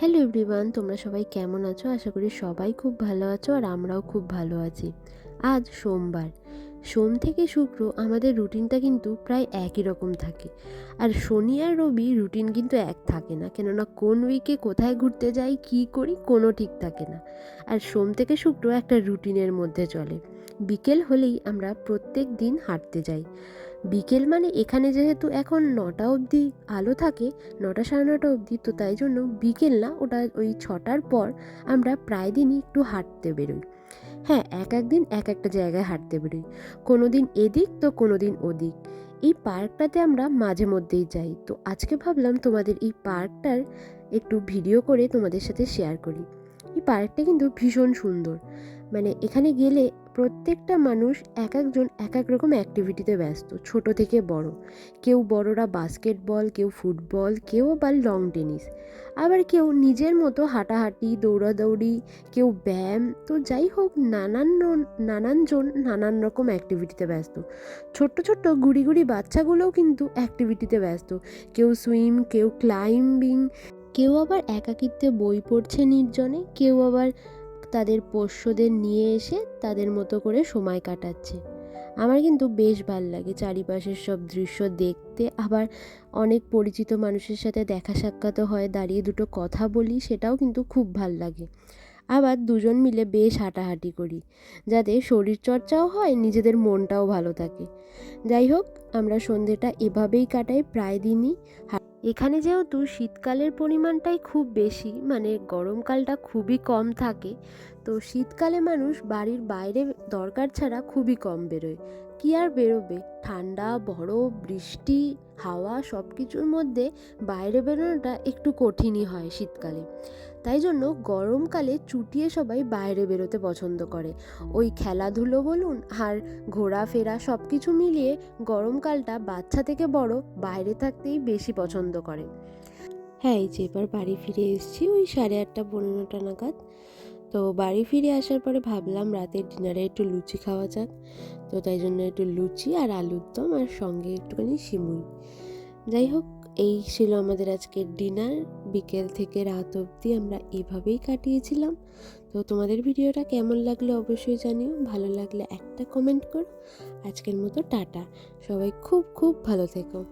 Hello everyone তোমরা সবাই কেমন আছো? আশা করি সবাই খুব ভালো আছো আর আমরাও খুব ভালো আছি। আজ সোমবার। সোম থেকে শুক্র আমাদের রুটিনটা কিন্তু প্রায় একই রকম থাকে। আর শনি আর রবি রুটিন কিন্তু এক থাকে না। কেননা কোন উইকে কোথায় ঘুরতে যাই, কী করি, কোনো ঠিক থাকে না। আর সোম থেকে শুক্র একটা রুটিনের মধ্যে চলে। বিকেল হলেই আমরা প্রত্যেক দিন হাঁটতে যাই। বিকেল মানে এখানে যেহেতু এখন নটা অবধি আলো থাকে, নটা সাড়ে নটা অবধি, তো তাই জন্য বিকেল না, ওটা ওই ছটার পর আমরা প্রায় দিনই একটু হাঁটতে বেরোই। হ্যাঁ এক এক দিন এক একটা জায়গায় হাঁটতে বেরোই। কোনো দিন এদিক তো কোনো দিন ওদিক। এই পার্কটাতে আমরা মাঝে মধ্যেই যাই। তো আজকে ভাবলাম তোমাদের এই পার্কটার একটু ভিডিও করে তোমাদের সাথে শেয়ার করি। পার্কটা কিন্তু ভীষণ সুন্দর। মানে এখানে গেলে প্রত্যেকটা মানুষ এক একজন এক এক রকম অ্যাক্টিভিটিতে ব্যস্ত, ছোট থেকে বড়। কেউ বড়রা বাস্কেটবল কেউ ফুটবল কেউ আবার লং টেনিস আবার কেউ নিজের মতো হাঁটাহাঁটি, দৌড়াদৌড়ি, কেউ ব্যায়াম। তো যাই হোক, নানান নানানজন নানান রকম অ্যাক্টিভিটিতে ব্যস্ত। ছোট্ট ছোট্ট গুড়ি গুড়ি বাচ্চাগুলোও কিন্তু অ্যাক্টিভিটিতে ব্যস্ত। কেউ সুইম কেউ ক্লাইম্বিং কেউ আবার একাকিত্বে বই পড়ছে নির্জনে, কেউ আবার তাদের পোষ্যদের নিয়ে এসে তাদের মতো করে সময় কাটাচ্ছে। আমার কিন্তু বেশ ভালো লাগে চারিপাশের সব দৃশ্য দেখতে। আবার অনেক পরিচিত মানুষের সাথে দেখা সাক্ষাৎও হয়, দাঁড়িয়ে দুটো কথা বলি, সেটাও কিন্তু খুব ভালো লাগে। আবার দুজন মিলে বেশ হাঁটাহাঁটি করি, যাতে শরীরচর্চাও হয়, নিজেদের মনটাও ভালো থাকে। যাই হোক, আমরা সন্ধেটা এভাবেই কাটাই, প্রায় দিনই। এখানে যেহেতু শীতকালের পরিমাণটাই খুব বেশি মানে গরমকালটা খুবই কম থাকে, তো শীতকালে মানুষ বাড়ির বাইরে দরকার ছাড়া খুবই কম বেরোয়। কি আর বেরোবে? ঠান্ডা বরফ বৃষ্টি, হাওয়া সব কিছুর মধ্যে বাইরে বেরোনোটা একটু কঠিনই হয় শীতকালে। তাই জন্য গরমকালে চুটিয়ে সবাই বাইরে বেরোতে পছন্দ করে। ওই খেলাধুলো বলুন আর ঘোরাফেরা সব কিছু মিলিয়ে গরমকালটা বাচ্চা থেকে বড় বাইরে থাকতেই বেশি পছন্দ করে। হ্যাঁ এই যে এবার বাড়ি ফিরে এসেছি ওই সাড়ে আটটা পনেরোটা নাগাদ। তো বাড়ি ফিরে আসার পরে ভাবলাম রাতের ডিনারে একটু লুচি খাওয়া যাক। তো তাই জন্য একটু লুচি আর আলুর দম আর সঙ্গে একটুখানি সিমুই। যাই হোক, এই ছিল আমাদের আজকের ডিনার। বিকেল থেকে রাত অবধি আমরা এভাবেই কাটিয়েছিলাম। তো তোমাদের ভিডিওটা কেমন লাগল অবশ্যই জানিও। ভালো লাগলে একটা কমেন্ট করো। আজকের মতো টাটা। সবাই খুব খুব ভালো থেকো।